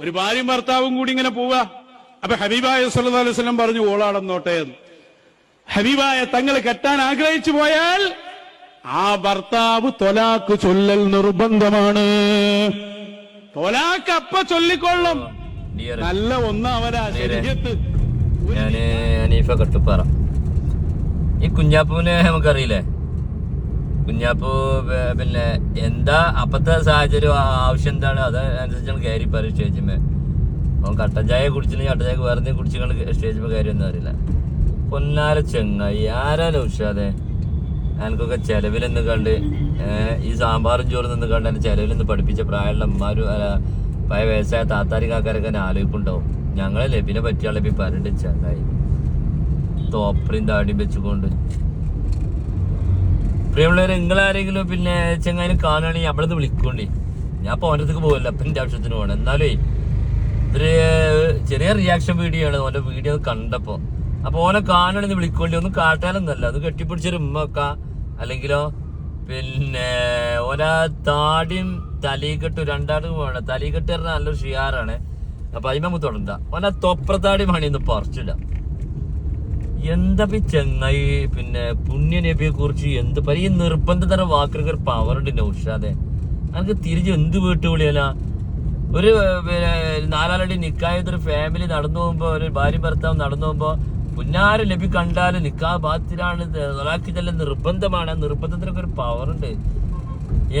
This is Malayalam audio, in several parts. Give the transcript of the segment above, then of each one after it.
ഒരു ഭാര്യയും ഭർത്താവും കൂടി ഇങ്ങനെ പോവുക അപ്പൊ ഹബീബായ സല്ലല്ലാഹു അലൈഹി വസല്ലം പറഞ്ഞു ഓളാടന്നോട്ടെ എന്ന്. ഹബീബായ തങ്ങൾ കെട്ടാൻ ആഗ്രഹിച്ചു പോയാൽ ആ ഭർത്താവ് തൊലാക്ക് ചൊല്ലൽ നിർബന്ധമാണ്. തൊലാക്ക് അപ്പ ചൊല്ലിക്കൊള്ളും. നല്ല ഒന്നാവരാ ശരീരത്ത്. ഞാൻ അനീഫ കട്ടുപ്പാറ. ഈ കുഞ്ഞാപ്പൂവിനെ നമുക്കറിയില്ലേ? കുഞ്ഞാപ്പൂ പിന്നെ എന്താ അപ്പത്തെ സാഹചര്യം ആവശ്യം എന്താണ്? അത് അനുസരിച്ചാണ് കയറി പറയും സ്റ്റേജിമേ അവൻ കട്ടൻ ചായ കുടിച്ചില്ലെങ്കിൽ കട്ടൻ ചായ വേറെ എന്തെങ്കിലും കുടിച്ചുകൊണ്ട് സ്റ്റേജിമേ കയറിയൊന്നും അറിയില്ല. പൊന്നാര ചെങ്ങായി ആരാലും ഉഷാതെ എനിക്കൊക്കെ ചെലവിലെന്ന് കണ്ട് ഈ സാമ്പാറും ചോറും നിന്ന് കണ്ട് എന്റെ ചെലവിൽ നിന്ന് പഠിപ്പിച്ച പ്രായമുള്ള അമ്മമാരും അല്ല പഴയ വയസ്സായ താത്താരി കാക്കാരൊക്കെ എന്നെ ആലോചിക്കുണ്ടാവും ഞങ്ങളെ ലബിനെ പറ്റിയാളെ പറഞ്ഞിട്ട് ചെങ്ങായി. തോപ്പറിയും താടിയും വെച്ചുകൊണ്ട് പ്രിയമുള്ളവരെ നിങ്ങളാരെങ്കിലും പിന്നെ ചെങ്ങാനും കാണുകയാണെങ്കിൽ നമ്മളത് വിളിക്കോണ്ടി ഞാൻ ഇപ്പൊ അവന്റെ അടുത്തേക്ക് പോകില്ല അപ്പം എന്റെ ആവശ്യത്തിന് പോകണം എന്നാലേ ഒരു ചെറിയ റിയാക്ഷൻ വീഡിയോ ആണ് ഓന്റെ വീഡിയോ കണ്ടപ്പോൾ അപ്പോൾ ഓനെ കാണണമെന്ന് വിളിക്കേണ്ടി ഒന്നും കാട്ടാനൊന്നല്ല അത് കെട്ടിപ്പിടിച്ചൊരു ഉമ്മക്ക അല്ലെങ്കിലോ പിന്നെ ഓനെ താടിയും തലീകെട്ടും രണ്ടാടും വേണം തലീകെട്ട് പറഞ്ഞാൽ നല്ലൊരു ഷിയാറാണ്. അപ്പൊ അതിമ തുടണ്ട ഓനെ തൊപ്രത്താടി മണിയൊന്നും പറിച്ചിടാം എന്താ ചെങ്ങായി പിന്നെ പുണ്യ നബിയെ കുറിച്ച് എന്ത് പല ഈ നിർബന്ധ പവറുണ്ട് വാക്കുകൾക്ക് പവർ ഉണ്ട് നൗഷാദെ. അനക്ക് തിരിച്ച് എന്ത് വീട്ടുവിളിയല്ല? ഒരു നാലാളടി നിക്കായത് ഒരു ഫാമിലി നടന്നു പോകുമ്പോ ഒരു ഭാര്യ ഭർത്താവ് നടന്നു പോകുമ്പോ പുന്നാര ലഭി കണ്ടാൽ നിക്കാ ബാത്തിലാണ് ഇതെല്ലാം നിർബന്ധമാണ്. നിർബന്ധത്തിനൊക്കെ ഒരു പവറുണ്ട്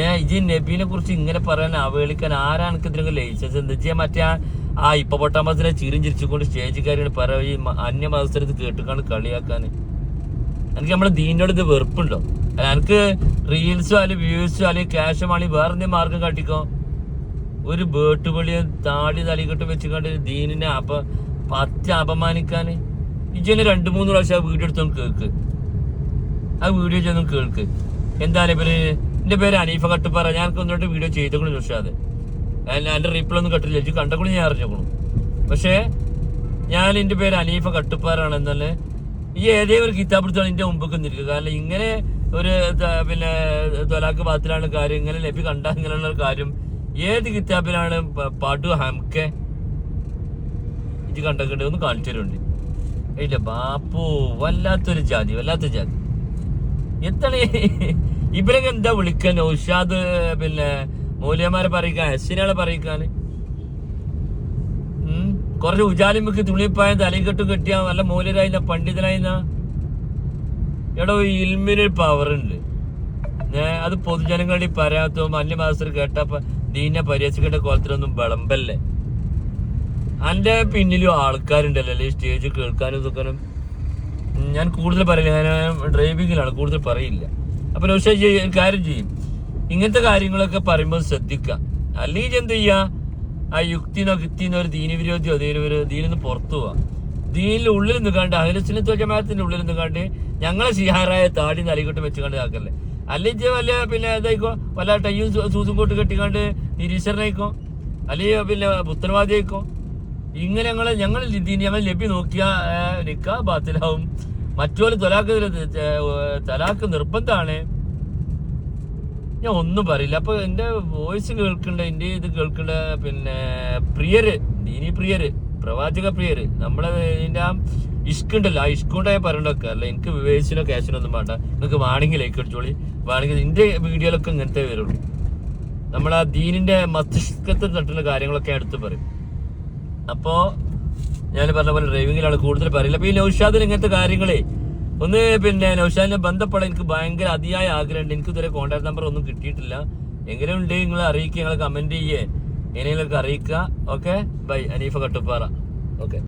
ഏ ഇജി നബീനെ കുറിച്ച് ഇങ്ങനെ പറയാൻ അവഹേളിക്കാൻ ആരാണ് ഇതിനൊക്കെ ലയിച്ചത്? എന്താ ചെയ്യാൻ മറ്റേ ആ- ഇപ്പൊ പൊട്ടാമസിനെ ചിരിയും ചിരിച്ചുകൊണ്ട് സ്റ്റേജ് കയറിയാണ് പറ ഈ അന്യ മത്സരത്തിൽ കേട്ടുകാണ് കളിയാക്കാൻ എനിക്ക് നമ്മളെ ദീനോട് ഇത് വെറുപ്പുണ്ടോ? എനിക്ക് റീൽസോ അല്ലെങ്കിൽ വ്യൂസോ അല്ലെങ്കിൽ ക്യാഷോ ആണെങ്കിൽ വേറെ എന്തെങ്കിലും മാർഗം കാട്ടിക്കോ? ഒരു ബേട്ടുപള്ളിയെ താടി തലികെട്ട് വെച്ചുകൊണ്ട് ദീനിനെ അപ പറ്റ അപമാനിക്കാൻ ഇജന്നെ രണ്ട് മൂന്ന് പ്രാവശ്യം ആ വീഡിയോ എടുത്തൊന്ന് കേൾക്ക് ആ വീഡിയോ ചെന്നും കേൾക്ക്. എന്താ ഇവർ എന്റെ പേര് അനീഫ കട്ടുപ്പാറ. ഞാൻ ഒന്നോട്ട് വീഡിയോ ചെയ്തോളൂ ഉഷാദ് എന്റെ റീപ്ലൈ ഒന്നും കട്ടില്ല എനിക്ക് കണ്ടക്കൂടി ഞാൻ അറിഞ്ഞോളൂ പക്ഷേ ഞാൻ എന്റെ പേര് അനീഫ എന്നല്ലേ ഈ ഏതെങ്കിലും ഒരു കിതാബ് എടുത്താണ് എന്റെ മുമ്പ് നിൽക്കുക കാരണം ഇങ്ങനെ ഒരു പിന്നെ തൊലാക്ക് പാത്തിലാണ് കാര്യം. ഇങ്ങനെ ലഭ്യ കണ്ട ഇങ്ങനെയുള്ള കാര്യം. ഏത് കിതാബിലാണ് പാട്ട് ഹംകെ ഇത് കണ്ടൊക്കെ ഒന്ന് കാണിച്ചു തരുന്നുണ്ട് ഇല്ല ബാപ്പു വല്ലാത്തൊരു ജാതി വല്ലാത്ത ജാതി. എത്ര ഇവരൊക്കെ എന്താ വിളിക്കാൻ ഔഷാദ് പിന്നെ മൂല്യന്മാരെ പറയിക്കാൻ ഹസിനാളെ പറയിക്കാൻ. കുറച്ച് ഉജാലിമുക്ക് തുണിപ്പായ തലയിക്കെട്ടും കെട്ടിയ നല്ല മൂല്യരായിരുന്ന പണ്ഡിതനായിരുന്ന എടോ ഇൽമിന് ഏ, അത് പൊതുജനങ്ങളുടെ പറയാത്തതും അന്യ മാസ്റ്റർ കേട്ടപ്പ ദീനെ പരിഹസിക്കേണ്ട കോലത്തിലൊന്നും വിളമ്പല്ലേ? എന്റെ പിന്നിലും ആൾക്കാരുണ്ടല്ലോ അല്ലെ? സ്റ്റേജ് കേൾക്കാനും ഇതൊക്കെ ഞാൻ കൂടുതൽ പറയില്ല. ഞാൻ ഡ്രൈവിങ്ങിലാണ് കൂടുതൽ പറയില്ല. അപ്പൊ പക്ഷേ കാര്യം ചെയ്യും. ഇങ്ങനത്തെ കാര്യങ്ങളൊക്കെ പറയുമ്പോൾ ശ്രദ്ധിക്കുക. അല്ലെങ്കിൽ എന്ത് ചെയ്യുക ആ യുക്തിനോ യുക്തിനോ ഒരു ദീനവിരോധിയോ വിരോധിയോ ദീന ഒരു ദീനിന്ന് പുറത്തു പോവാ. ദീനിൽ ഉള്ളിൽ നിൽക്കാണ്ട് അഹലസിനത്വ ജമാഅത്തിന്റെ ഉള്ളിൽ നിൽക്കാണ്ട് ഞങ്ങളെ സിഹാറായ താടി നൽകിട്ട് വെച്ചുകൊണ്ട് ആക്കല്ലേ അല്ലെങ്കിൽ വല്ല പിന്നെ ഇതായിക്കോ വല്ല ടയ്യും സൂ- സൂസും കോട്ട് കെട്ടിക്കാണ്ട് നിരീശ്വരനായിക്കോ? അല്ലെങ്കിൽ പിന്നെ പുത്രവാദിയായിക്കോ? ഇങ്ങനെ ഞങ്ങൾ ഞങ്ങൾ ഞങ്ങൾ ലഭ്യ നോക്കിയ നിൽക്കുക ബാത്തിലാവും. മറ്റുപോലെ തൊലാക്ക് തലാക്ക് നിർബന്ധമാണ് ഞാൻ ഒന്നും പറയില്ല. അപ്പൊ എന്റെ വോയിസ് കേൾക്കണ്ട എന്റെ ഇത് കേൾക്കണ്ട പിന്നെ പ്രിയര് ദീനി പ്രിയര് പ്രവാചക പ്രിയര് നമ്മളെ ഇതിന്റെ ആ ഇഷ്കുണ്ടല്ലോ ആ ഇഷ്കുണ്ടായ കൊണ്ടായ പറയണ്ടൊക്കെ അല്ല എനിക്ക് വിവേചനോ ക്യാഷിനോ ഒന്നും വേണ്ട. നിങ്ങൾക്ക് വേണമെങ്കിൽ ലൈക്ക് അടിച്ചോളി. വേണമെങ്കിൽ എന്റെ വീഡിയോയിലൊക്കെ ഇങ്ങനത്തെ വരുള്ളൂ. നമ്മൾ ആ ദീനിന്റെ മസ്തിഷ്കത്തിൽ തട്ടുന്ന കാര്യങ്ങളൊക്കെ എടുത്ത് പറയും. അപ്പോ ഞാൻ പറഞ്ഞ പോലെ ഡ്രൈവിംഗിലാണ് കൂടുതൽ പറയില്ല. അപ്പൊ ഈ നൗഷാദിൽ ഇങ്ങനത്തെ കാര്യങ്ങളെ ഒന്ന് പിന്നെ നൗഷാദിനെ ബന്ധപ്പെടാൻ എനിക്ക് ഭയങ്കര അതിയായ ആഗ്രഹമുണ്ട്. എനിക്ക് ഇതുവരെ കോൺടാക്ട് നമ്പർ ഒന്നും കിട്ടിയിട്ടില്ല. എങ്ങനെ ഉണ്ട് നിങ്ങൾ അറിയിക്കുക നിങ്ങൾ കമന്റ് ചെയ്യേ. എങ്ങനെയെങ്കിലും അറിയിക്കുക. Okay bye Anifa Kattuppara. Okay